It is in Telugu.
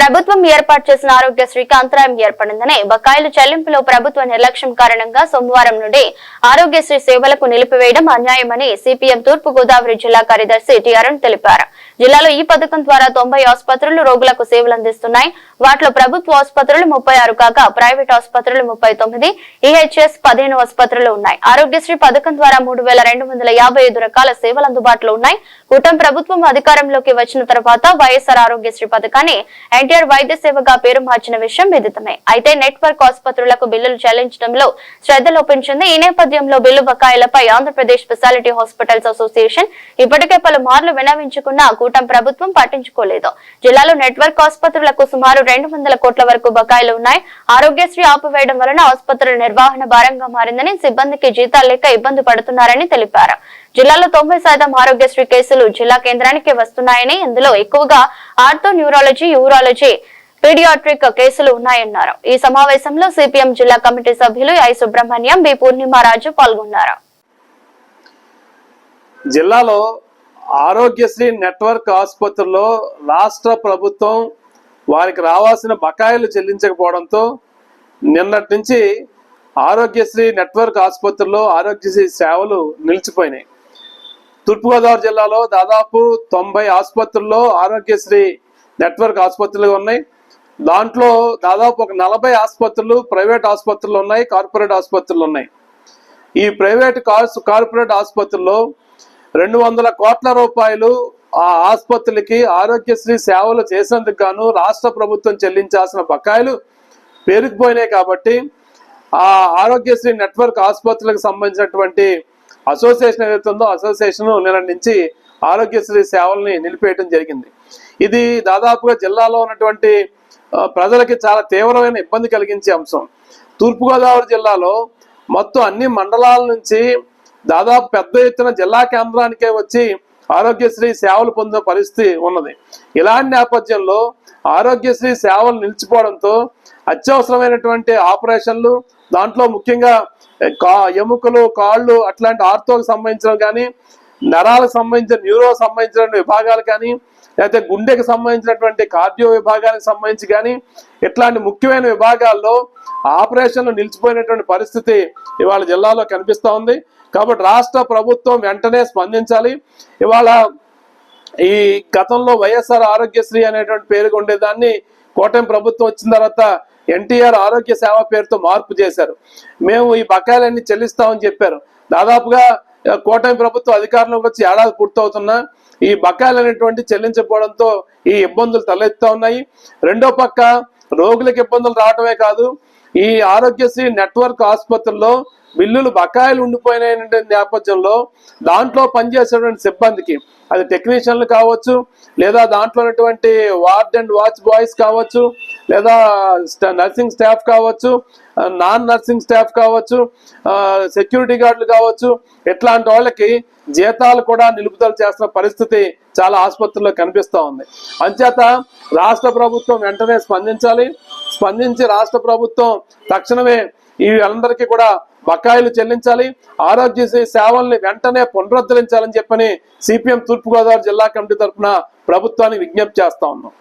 ప్రభుత్వం ఏర్పాటు చేసిన ఆరోగ్యశ్రీకి అంతరాయం ఏర్పడిందని బకాయిలు చెల్లింపులో ప్రభుత్వ నిర్లక్ష్యం కారణంగా సోమవారం నుండి ఆరోగ్యశ్రీ సేవలకు నిలిపివేయడం అన్యాయమని సిపిఎం తూర్పు గోదావరి జిల్లా కార్యదర్శి టి అరుణ్ తెలిపారు. జిల్లాలో ఈ పథకం ద్వారా తొంభై ఆసుపత్రులు రోగులకు సేవలు అందిస్తున్నాయి. వాటిలో ప్రభుత్వ ఆసుపత్రులు ముప్పై ఆరు కాగా ప్రైవేట్ ఆసుపత్రులు ముప్పై తొమ్మిది ఈహెచ్ఎస్ పదిహేను ఆసుపత్రులు ఉన్నాయి. ఆరోగ్యశ్రీ పథకం ద్వారా మూడు వేల రెండు వందల యాభై ఐదు రకాల సేవలు అందుబాటులో ఉన్నాయి. కూటమి ప్రభుత్వం అధికారంలోకి వచ్చిన తర్వాత వైఎస్ఆర్ ఆరోగ్యశ్రీ పథకాన్ని ఎన్టీఆర్ వైద్య సేవగా పేరు మార్చిన విషయం విదితమే. అయితే నెట్వర్క్ ఆసుపత్రులకు బిల్లులు చెల్లించడంలో శ్రద్ధ లోపించింది. ఈ నేపథ్యంలో బిల్లు బకాయిలపై ఆంధ్రప్రదేశ్ స్పెషాలిటీ హాస్పిటల్స్ అసోసియేషన్ ఇప్పటికే పలుమార్లు వినవించుకున్నా కూటమి ప్రభుత్వం పట్టించుకోలేదు. జిల్లాలో నెట్వర్క్ ఆసుపత్రులకు సుమారు రెండు వందల కోట్ల వరకు బకాయిలు ఉన్నాయి. ఆరోగ్యశ్రీ ఆపివేయడం వలన ఆసుపత్రుల నిర్వహణ భారంగా మారిందని సిబ్బందికి జీతాలు లేక ఇబ్బంది పడుతున్నారని తెలిపారు. జిల్లాలో తొంభై శాతం ఆరోగ్యశ్రీ కేసులు జిల్లా కేంద్రానికి వస్తున్నాయని ఇందులో ఎక్కువగా ఆర్థో న్యూరాలజీ యూరాలజీ పీడియాట్రిక్ కేసులు ఉన్నాయన్నారు. ఈ సమావేశంలో సిపిఎం జిల్లా కమిటీ సభ్యులు ఐ. సుబ్రహ్మణ్యం బి. పూర్ణిమారాజు పాల్గొన్నారు. జిల్లాలో ఆరోగ్యశ్రీ నెట్వర్క్ ఆసుపత్రుల్లో రాష్ట్ర ప్రభుత్వం వారికి రావాల్సిన బకాయిలు చెల్లించకపోవడంతో నిన్నటి నుంచి ఆరోగ్యశ్రీ నెట్వర్క్ ఆసుపత్రుల్లో ఆరోగ్యశ్రీ సేవలు నిలిచిపోయినాయి. తూర్పుగోదావరి జిల్లాలో దాదాపు తొంభై ఆసుపత్రుల్లో ఆరోగ్యశ్రీ నెట్వర్క్ ఆసుపత్రులు ఉన్నాయి. దాంట్లో దాదాపు ఒక నలభై ఆసుపత్రులు ప్రైవేట్ ఆసుపత్రులు ఉన్నాయి కార్పొరేట్ ఆసుపత్రులు ఉన్నాయి. ఈ ప్రైవేట్ కార్పొరేట్ ఆసుపత్రుల్లో రెండు వందల కోట్ల రూపాయలు ఆ ఆసుపత్రులకి ఆరోగ్యశ్రీ సేవలు చేసేందుకు గాను రాష్ట్ర ప్రభుత్వం చెల్లించాల్సిన బకాయిలు పేరుకుపోయినాయి కాబట్టి ఆ ఆరోగ్యశ్రీ నెట్వర్క్ ఆసుపత్రులకు సంబంధించినటువంటి అసోసియేషన్ ఏదైతే ఉందో అసోసియేషన్ నిన్న ఆరోగ్యశ్రీ సేవల్ని నిలిపేయటం జరిగింది. ఇది దాదాపుగా జిల్లాలో ఉన్నటువంటి ప్రజలకి చాలా తీవ్రమైన ఇబ్బంది కలిగించే అంశం. తూర్పుగోదావరి జిల్లాలో మొత్తం అన్ని మండలాల నుంచి దాదాపు పెద్ద ఎత్తున జిల్లా కేంద్రానికే వచ్చి ఆరోగ్యశ్రీ సేవలు పొందిన పరిస్థితి ఉన్నది. ఇలాంటి నేపథ్యంలో ఆరోగ్యశ్రీ సేవలు నిలిచిపోవడంతో అత్యవసరమైనటువంటి ఆపరేషన్లు దాంట్లో ముఖ్యంగా కా ఎముకలు కాళ్ళు అట్లాంటి ఆర్థోకి సంబంధించిన కానీ నరాలకు సంబంధించిన న్యూరో సంబంధించిన విభాగాలు కానీ లేకపోతే గుండెకి సంబంధించినటువంటి కార్డియో విభాగానికి సంబంధించి కానీ ఇట్లాంటి ముఖ్యమైన విభాగాల్లో ఆపరేషన్లు నిలిచిపోయినటువంటి పరిస్థితి ఇవాళ జిల్లాలో కనిపిస్తూ ఉంది. కాబట్టి రాష్ట్ర ప్రభుత్వం వెంటనే స్పందించాలి. ఇవాళ ఈ గతంలో వైఎస్ఆర్ ఆరోగ్యశ్రీ అనేటువంటి పేరుగా ఉండేదాన్ని కూటమి ప్రభుత్వం వచ్చిన తర్వాత ఎన్టీఆర్ ఆరోగ్య సేవ పేరుతో మార్పు చేశారు. మేము ఈ బకాయిలన్నీ చెల్లిస్తామని చెప్పారు. దాదాపుగా కూటమి ప్రభుత్వం అధికారంలోకి వచ్చి ఏడాది పూర్తవుతున్నా. ఈ బకాయిలు అనేటువంటి చెల్లించకపోవడంతో ఈ ఇబ్బందులు తలెత్తుతా ఉన్నాయి. రెండో పక్క రోగులకు ఇబ్బందులు రావటమే కాదు ఈ ఆరోగ్యశ్రీ నెట్వర్క్ ఆసుపత్రుల్లో బిల్లులు బకాయిలు ఉండిపోయిన నేపథ్యంలో దాంట్లో పనిచేసేటువంటి సిబ్బందికి అది టెక్నీషియన్లు కావచ్చు లేదా దాంట్లో ఉన్నటువంటి వార్డ్ అండ్ వాచ్ బాయ్స్ కావచ్చు లేదా నర్సింగ్ స్టాఫ్ కావచ్చు నాన్ నర్సింగ్ స్టాఫ్ కావచ్చు సెక్యూరిటీ గార్డులు కావచ్చు ఇట్లాంటి వాళ్ళకి జీతాలు కూడా నిలుపుదల చేస్తున్న పరిస్థితి చాలా ఆసుపత్రుల్లో కనిపిస్తూ ఉంది. అంచేత రాష్ట్ర ప్రభుత్వం వెంటనే స్పందించాలి. స్పందించి రాష్ట్ర ప్రభుత్వం తక్షణమే ఈ అందరికీ కూడా బకాయిలు చెల్లించాలి ఆరోగ్యశ్రీ సేవల్ని వెంటనే పునరుద్ధరించాలని చెప్పని సిపిఎం తూర్పుగోదావరి జిల్లా కమిటీ తరఫున ప్రభుత్వానికి విజ్ఞప్తి చేస్తా ఉన్నాం.